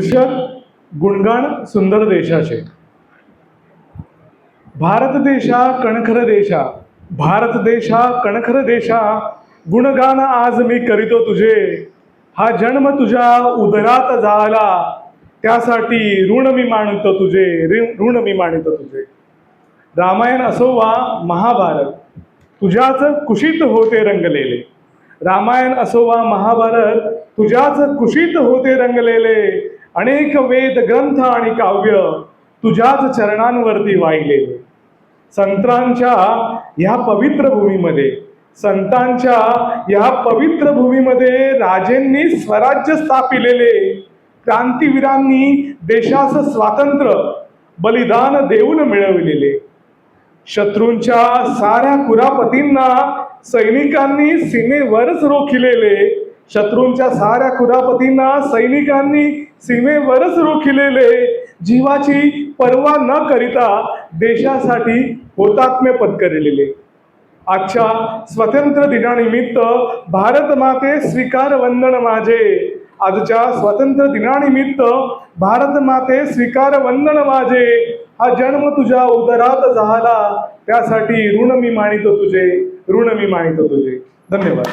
शीर्षक गुणगान सुंदर देशाचे. भारत देशा कणखर देशा भारत देशा कणखर देशा गुणगान आज मी करीतो तुझे. हा जन्म तुझ्या उदरात झाला त्यासाठी ऋण मी मानतो तुझे ऋ- ऋण मी मानितो तुझे. रामायण असो वा महाभारत तुझ्याच कुशीत होते रंगलेले. रामायण असो वा महाभारत तुझ्याच कुशीत होते रंगलेले. अनेक वेद ग्रंथ आणि काव्य तुझ्याच चरणांवरती वाहिलेले संतांच्या ह्या पवित्र भूमीमध्ये संतांच्या या पवित्र भूमीमध्ये राजेंनी स्वराज्य स्थापिलेले. क्रांतीवीरांनी देशाचं स्वातंत्र्य बलिदान देऊन मिळविलेले. शत्रूंच्या साऱ्या कुरापतींना सैनिकांनी सीमेवरच रोखिलेले. शत्रूंच्या साऱ्या कुरापतींना सैनिकांनी सीमेवरच रोखिलेले. जीवाची पर्वा न करिता देशासाठी हुतात्म्य पत्करलेले. आजच्या स्वतंत्र दिनानिमित्त भारत माते स्वीकार वंदन माझे. आजच्या स्वातंत्र्य दिनानिमित्त भारत माते स्वीकार वंदन माझे. हा जन्म तुझ्या उदरात झाला त्यासाठी ऋण मी मानितो तुझे ऋण मी मानितो तुझे. धन्यवाद.